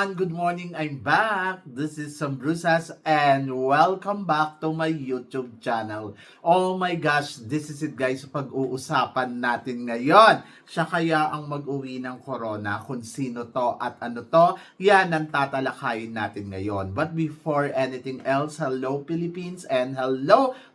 Everyone! Good morning! I'm back! This is Sam Brusas and welcome back to my YouTube channel. Oh my gosh! This is it guys, pag-uusapan natin ngayon. Siya kaya ang mag-uwi ng corona, kung sino to at ano to, yan ang tatalakayin natin ngayon. But before anything else, hello Philippines and hello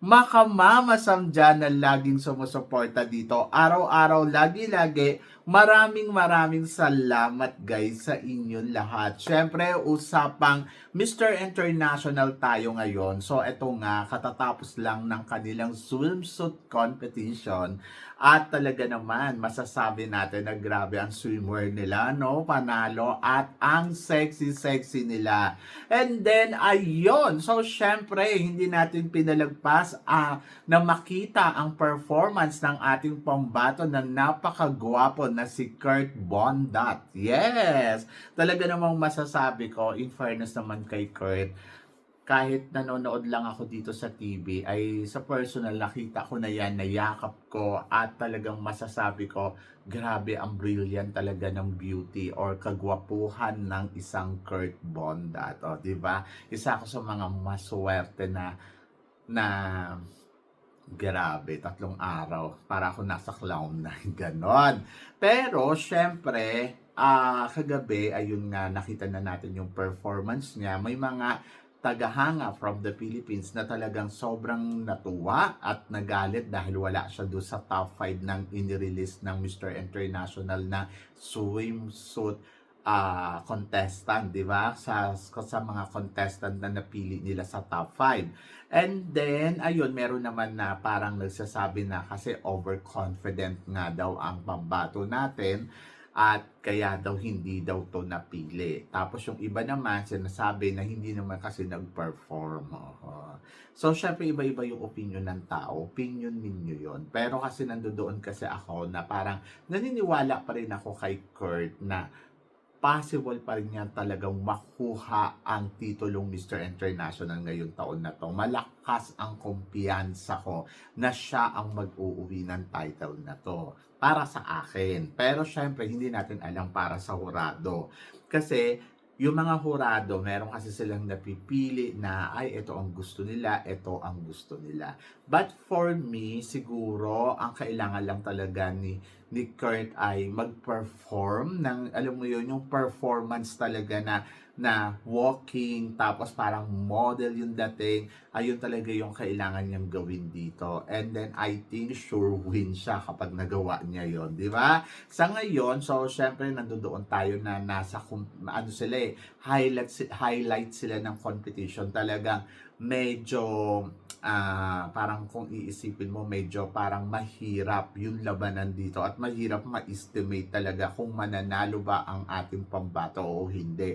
makamamasam dyan na laging sumusuporta dito. Araw-araw, lagi-lagi. Maraming maraming salamat guys sa inyong lahat. Syempre, usapang Mr. International tayo ngayon. So, eto nga, katatapos lang ng kanilang swimsuit competition. At talaga naman, masasabi natin na grabe ang swimwear nila, no? Panalo. At ang sexy-sexy nila. And then, ayun. So, syempre, hindi natin pinalagpas ah, na makita ang performance ng ating pambato na napakagwapo na si Kurt Bondat. Yes! Talaga namang masasabi ko, in fairness naman kay Kurt, kahit nanonood lang ako dito sa TV, ay sa personal nakita ko na yan, nayakap ko at talagang masasabi ko, grabe ang brilliant talaga ng beauty or kagwapuhan ng isang Kurt Bondat. O, di ba? Isa ako sa mga maswerte na na grabe, tatlong araw para ako nasa clown na ganon. Pero, syempre, ah kagabi, ayun nga, nakita na natin yung performance niya. May mga tagahanga from the Philippines na talagang sobrang natuwa at nagalit dahil wala siya doon sa top 5 ng inirelease ng Mr. International na swimsuit ah contestant, di ba? Sa, sa mga contestant na napili nila sa top 5. And then, ayun, meron naman na parang nagsasabi na kasi overconfident nga daw ang pambato natin at kaya daw hindi daw to napili. Tapos yung iba naman sinasabi na hindi naman kasi nag-perform. So syempre iba-iba yung opinion ng tao. Opinion ninyo yon. Pero kasi nandoon kasi ako na parang naniniwala pa rin ako kay Kurt na possible pa rin yan talagang makuha ang titulong Mr. International ngayong taon na to. Malakas ang kumpiyansa ko na siya ang mag-uuwi ng title na to para sa akin. Pero syempre, hindi natin alam para sa hurado. Kasi yung mga hurado, meron kasi silang napipili na, ay, ito ang gusto nila, ito ang gusto nila. But for me, siguro, ang kailangan lang talaga ni, ni Kurt ay mag-perform ng, alam mo yun, yung performance talaga na, na walking, tapos parang model yung dating, ayun talaga yung kailangan niyang gawin dito. And then, I think sure win siya kapag nagawa niya yon di ba? Sa ngayon, so, syempre, nandoon tayo na nasa, ano sila eh, highlight, highlight sila ng competition. Talagang medyo ah parang kung iisipin mo medyo parang mahirap yung labanan dito at mahirap ma-estimate talaga kung mananalo ba ang ating pambato o hindi.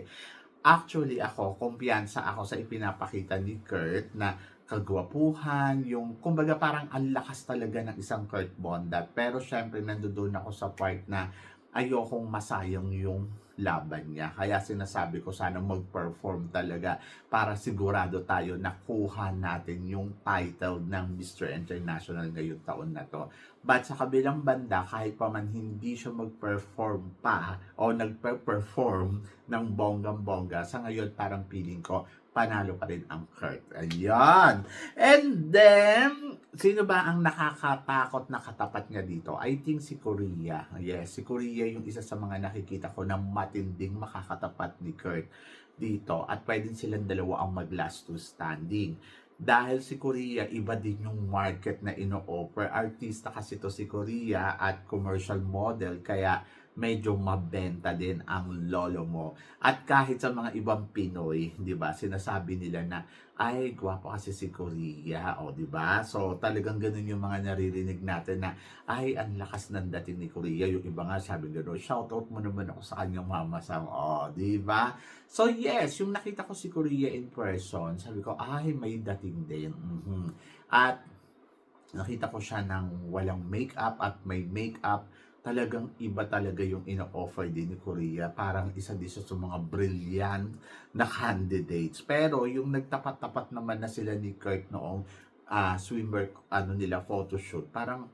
Actually ako, kumpiyansa ako sa ipinapakita ni Kurt na kagwapuhan, yung kumbaga parang ang lakas talaga ng isang Kurt Bondat. Pero syempre nandoon ako sa part na ayokong masayang yung laban niya. Kaya sinasabi ko sana mag-perform talaga para sigurado tayo na kuha natin yung title ng Mr. International ngayong taon na to. But sa kabilang banda, kahit pa man hindi siya mag-perform pa o nagpe-perform ng bonggang-bongga, sa ngayon parang feeling ko panalo pa rin ang Kurt. Ayan. And then, sino ba ang nakakatakot na katapat niya dito? I think si Korea. Yes, si Korea yung isa sa mga nakikita ko na matinding makakatapat ni Kurt dito. At pwedeng silang dalawa ang mag-last to standing. Dahil si Korea, iba din yung market na ino-offer. Artista kasi to si Korea at commercial model. Kaya medyo mabenta din ang lolo mo. At kahit sa mga ibang Pinoy, 'di ba? Sinasabi nila na ay gwapo kasi si Korea, o 'di ba? So talagang ganun yung mga naririnig natin na ay ang lakas ng dating ni Korea. Yung iba nga sabi gano'n, shout out mo naman ako sa kanyang mama sa o, 'di ba? So yes, yung nakita ko si Korea in person, sabi ko ay may dating din. Mhm. At nakita ko siya ng walang makeup at may makeup. Talagang iba talaga yung ino-offer din ni Korea. Parang isa din siya sa mga brilliant na candidates. Pero yung nagtapat-tapat naman na sila ni Kurt noong ah, swimwear ano nila photoshoot, parang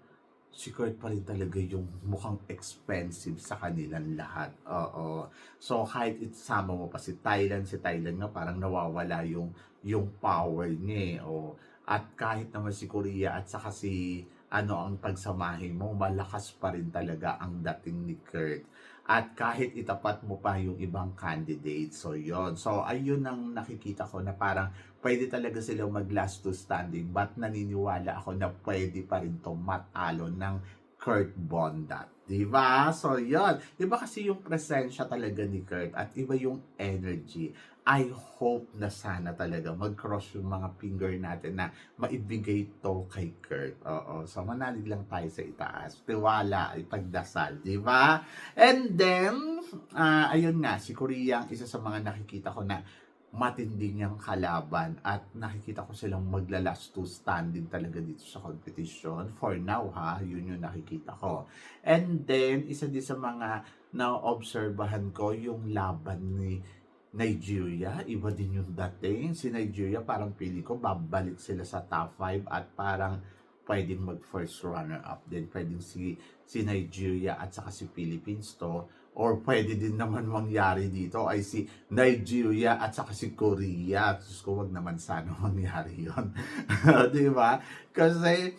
si Kurt pa rin talaga yung mukhang expensive sa kanilang lahat. Oo. So kahit isama mo pa si Thailand, si Thailand nga parang nawawala yung yung power niya eh. O, at kahit naman si Korea at saka si ano ang pagsamahin mo, malakas pa rin talaga ang dating ni Kurt. At kahit itapat mo pa yung ibang candidates. So, yon So, ayun ang nakikita ko na parang pwede talaga silang mag last to standing but naniniwala ako na pwede pa rin to matalo ng Kurt Bondat. Diba? So, yon Iba kasi yung presensya talaga ni Kurt at iba yung energy. I hope na sana talaga mag-cross yung mga finger natin na maibigay to kay Kurt. Oo. So, manalig lang tayo sa itaas. Tiwala, ipagdasal. Di ba? And then, ah, ayun nga, si Korea ang isa sa mga nakikita ko na matindi niyang kalaban at nakikita ko silang maglalas to standing talaga dito sa competition. For now ha, yun yung nakikita ko. And then, isa din sa mga na-obserbahan ko yung laban ni Nigeria, iba din yung dating. Si Nigeria parang pili ko babalik sila sa top 5 at parang pwedeng mag first runner up din. Pwedeng si si Nigeria at saka si Philippines to or pwede din naman mangyari dito ay si Nigeria at saka si Korea. Diyos ko, wag naman sana mangyari yon Di ba? Kasi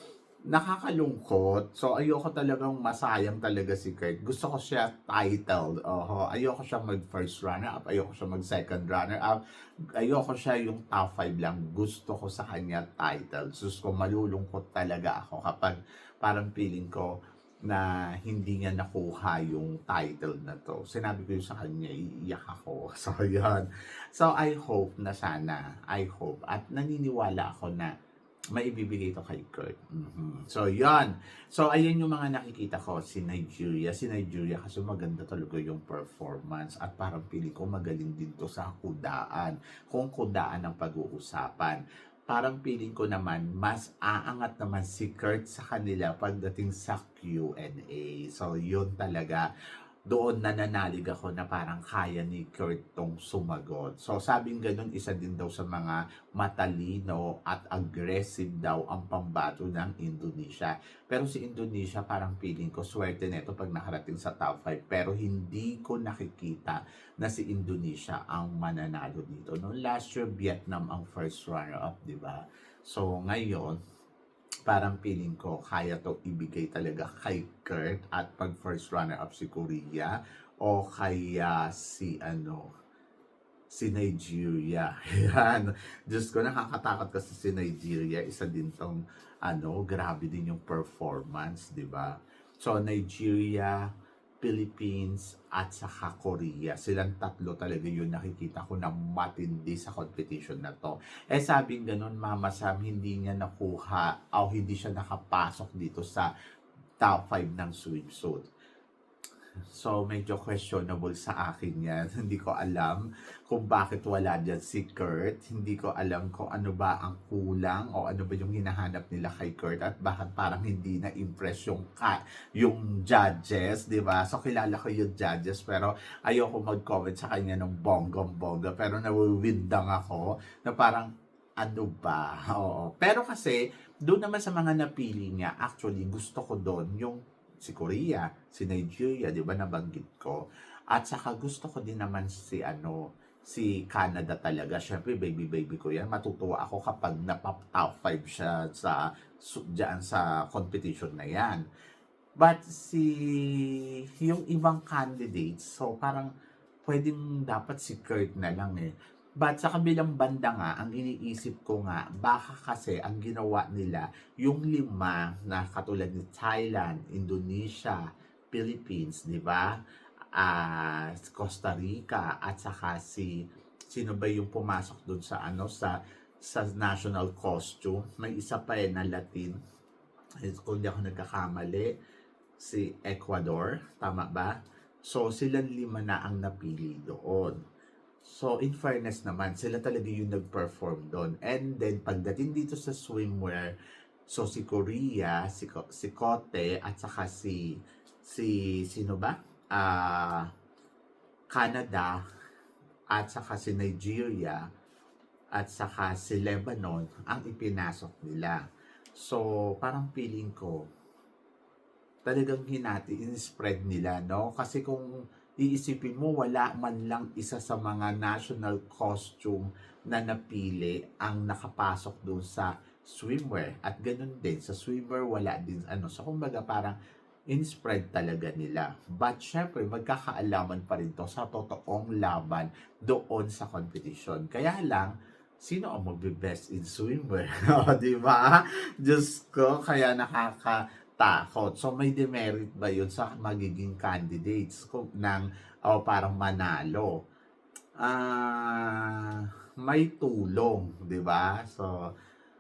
nakakalungkot. So, ayoko talagang masayang talaga si Kurt. Gusto ko siya titled. Oho. Ayoko siya mag first runner up. Ayoko siya mag second runner up. Ayoko siya yung top 5 lang. Gusto ko sa kanya title. Sus ko, malulungkot talaga ako kapag parang feeling ko na hindi niya nakuha yung title na to. Sinabi ko yun sa kanya, iiyak ako. So, yun. So, I hope na sana, I hope, at naniniwala ako na maibibigay ito kay Kurt. Mhm. So, yon So, ayan yung mga nakikita ko. Si Nigeria. Si Nigeria kasi maganda talaga yung performance at parang pili ko magaling din to sa kudaan. Kung kudaan ang pag-uusapan. Parang feeling ko naman, mas aangat naman si Kurt sa kanila pagdating sa Q&A. So, yun talaga doon nananalig ako na parang kaya ni Kurt tong sumagot. So sabing ganun, isa din daw sa mga matalino at aggressive daw ang pambato ng Indonesia. Pero si Indonesia parang feeling ko swerte nito pag nakarating sa top 5. Pero hindi ko nakikita na si Indonesia ang mananalo dito. No, last year Vietnam ang first runner up, di ba? So ngayon, parang feeling ko kaya to ibigay talaga kay Kurt at pag first runner up si Korea o kaya si ano si Nigeria. Yan. Diyos ko, nakakatakot kasi si Nigeria. Isa din tong, ano, grabe din yung performance, di ba? So, Nigeria, Philippines, at saka Korea. Silang tatlo talaga yun nakikita ko na matindi sa competition na to. Eh sabing ganun, Mama Sam, hindi niya nakuha o hindi siya nakapasok dito sa top 5 ng swimsuit. So, medyo questionable sa akin yan. Hindi ko alam kung bakit wala dyan si Kurt. Hindi ko alam kung ano ba ang kulang o ano ba yung hinahanap nila kay Kurt at bakit parang hindi na-impress yung, ka, yung judges, di ba? So, kilala ko yung judges pero ayoko mag-comment sa kanya ng bonggong-bongga pero nawiwindang ako na parang ano ba? Oo. Pero kasi, doon naman sa mga napili niya, actually, gusto ko doon yung si Korea, si Nigeria, di ba nabanggit ko. At saka gusto ko din naman si ano, si Canada talaga. Syempre, baby baby ko yan. Matutuwa ako kapag napap top 5 siya sa su, dyan sa competition na yan. But si yung ibang candidates, so parang pwedeng dapat si Kurt na lang eh. But sa kabilang banda nga, ang iniisip ko nga, baka kasi ang ginawa nila, yung lima na katulad ni Thailand, Indonesia, Philippines, di ba? Ah, Costa Rica, at saka si, sino ba yung pumasok doon sa ano, sa sa national costume. May isa pa eh na Latin. Eh, Kung di ako nagkakamali, si Ecuador, tama ba? So, silang lima na ang napili doon. So, in fairness naman, sila talaga yung nag-perform doon. And then, pagdating dito sa swimwear, So si Korea, si, Ko- si Kote, at saka si, si, sino ba? Ah, Canada, at saka si Nigeria, at saka si Lebanon, ang ipinasok nila. So, parang feeling ko, talagang hinati, in-spread nila, no? Kasi kung iisipin mo, wala man lang isa sa mga national costume na napili ang nakapasok doon sa swimwear. At ganun din, sa swimwear wala din, ano, so kumbaga parang in-spread talaga nila. But syempre, magkakaalaman pa rin to sa totoong laban doon sa competition. Kaya lang, sino ang magbe-best in swimwear? O, di ba? Diyos ko, kaya nakakatakot. So, may demerit ba yun sa magiging candidates ng, o parang manalo? Ah, may tulong, di ba? So,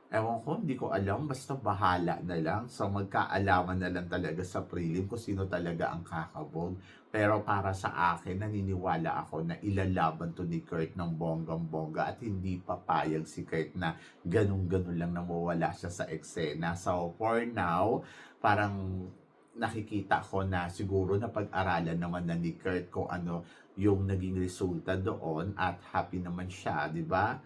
ewan ko, hindi ko alam, basta bahala na lang. So, magkaalaman na lang talaga sa prelim kung sino talaga ang kakabog. Pero para sa akin, naniniwala ako na ilalaban to ni Kurt ng bonggang-bongga at hindi papayag si Kurt na ganun-ganun lang nawawala siya sa eksena. So, for now, parang nakikita ko na siguro na pag-aralan naman na ni Kurt kung ano yung naging resulta doon at happy naman siya, di ba?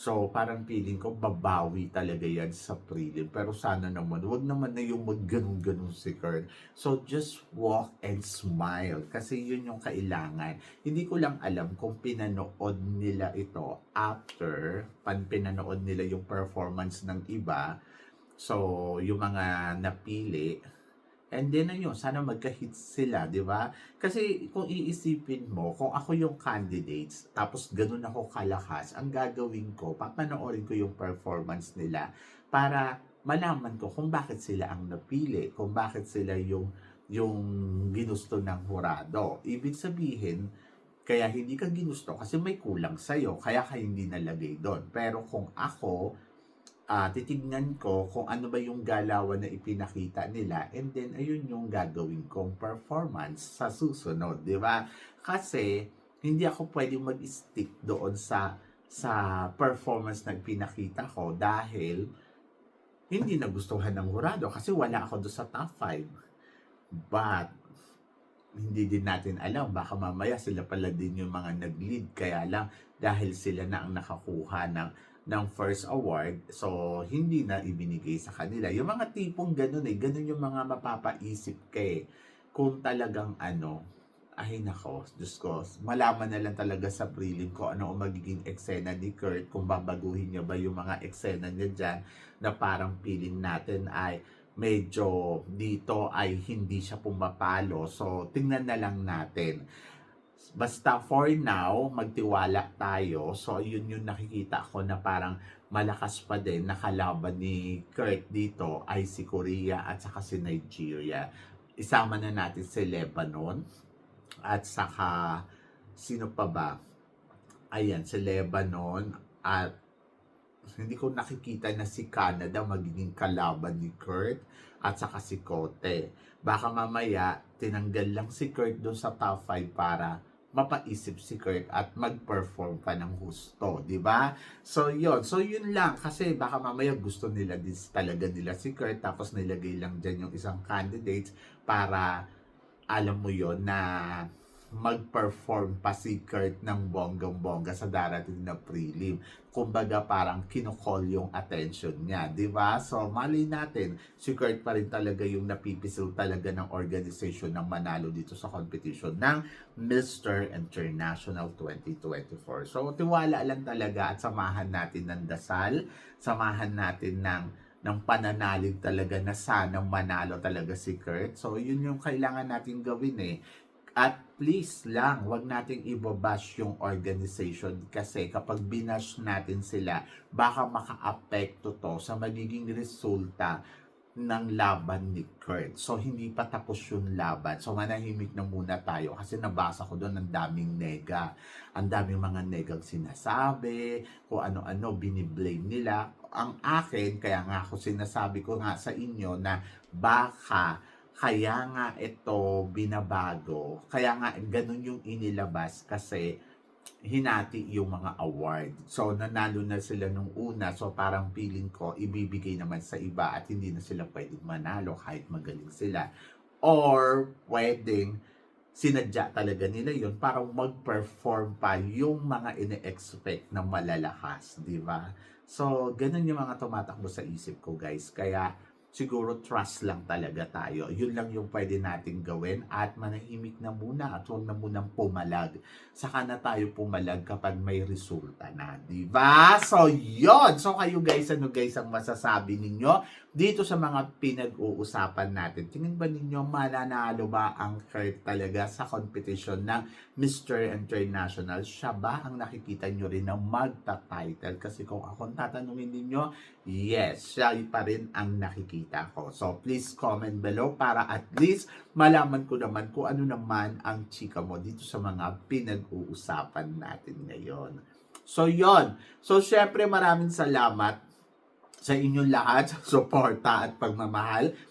So, parang feeling ko babawi talaga yan sa prelim. Pero sana naman, wag naman na yung magganong-ganong si Kurt. So, just walk and smile. Kasi yun yung kailangan. Hindi ko lang alam kung pinanood nila ito after, pan pinanood nila yung performance ng iba. So, yung mga napili, And then ayun, sana magka-hits sila, di ba? Kasi kung iisipin mo, kung ako yung candidates, tapos ganun ako kalakas, ang gagawin ko, papanoorin ko yung performance nila para malaman ko kung bakit sila ang napili, kung bakit sila yung yung ginusto ng hurado. Ibig sabihin, kaya hindi ka ginusto kasi may kulang sa'yo, kaya ka hindi nalagay doon. Pero kung ako, ah titignan ko kung ano ba yung galawan na ipinakita nila and then ayun yung gagawin kong performance sa susunod, di ba? Kasi hindi ako pwedeng mag-stick doon sa sa performance na pinakita ko dahil hindi nagustuhan ng hurado kasi wala ako doon sa top 5. But hindi din natin alam baka mamaya sila pala din yung mga nag-lead kaya lang dahil sila na ang nakakuha ng ng first award, so hindi na ibinigay sa kanila. Yung mga tipong ganun eh, ganun yung mga mapapaisip ka eh. Kung talagang ano, ay nako, Diyos ko, malaman na lang talaga sa prelim ko ano ang magiging eksena ni Kurt, kung babaguhin niya ba yung mga eksena niya dyan, na parang feeling natin ay medyo dito ay hindi siya pumapalo. So, tingnan na lang natin. Basta for now, magtiwala tayo. So, yun yung nakikita ko na parang malakas pa din nakalaban ni Kurt dito ay si Korea at saka si Nigeria. Isama na natin si Lebanon at saka sino pa ba? Ayan, si Lebanon at hindi ko nakikita na si Canada magiging kalaban ni Kurt at saka si Kote. Baka mamaya tinanggal lang si Kurt doon sa top 5 para mapaisip si Kurt at mag-perform pa ng husto, di ba? So, yun. So, yun lang. Kasi baka mamaya gusto nila din talaga nila si Kurt tapos nilagay lang dyan yung isang candidate para alam mo yon na mag-perform pa si Kurt ng bonggang-bongga sa darating na prelim. Kumbaga parang kinukall yung attention niya, di ba? So mali natin, si Kurt pa rin talaga yung napipisil talaga ng organization ng manalo dito sa competition ng Mr. International 2024. So tiwala lang talaga at samahan natin ng dasal, samahan natin ng ng pananalig talaga na sana manalo talaga si Kurt. So yun yung kailangan natin gawin eh. At please lang, wag nating ibabash yung organization kasi kapag binash natin sila, baka maka-apekto to sa magiging resulta ng laban ni Kurt. So, hindi pa tapos yung laban. So, manahimik na muna tayo kasi nabasa ko doon ang daming nega. Ang daming mga negang sinasabi, kung ano-ano, biniblame nila. Ang akin, kaya nga ako sinasabi ko nga sa inyo na baka kaya nga ito binabago, kaya nga ganun yung inilabas kasi hinati yung mga award. So, nanalo na sila nung una. So, parang feeling ko, ibibigay naman sa iba at hindi na sila pwedeng manalo kahit magaling sila. Or, pwedeng sinadya talaga nila yun para mag-perform pa yung mga ine-expect na malalakas, di ba? So, ganun yung mga tumatakbo sa isip ko, guys. Kaya, siguro trust lang talaga tayo. Yun lang yung pwede natin gawin at manahimik na muna at huwag na munang pumalag. Saka na tayo pumalag kapag may resulta na, di ba? So, yon So, kayo guys, ano guys ang masasabi ninyo dito sa mga pinag-uusapan natin? Tingin ba ninyo mananalo ba ang Kurt talaga sa competition ng Mr. International? Siya ba ang nakikita nyo rin na magta-title? Kasi kung ako tatanungin ninyo, yes, siya pa rin ang nakikita ko. So, please comment below para at least malaman ko naman kung ano naman ang chika mo dito sa mga pinag-uusapan natin ngayon. So, yon So, syempre maraming salamat sa inyong lahat sa suporta at pagmamahal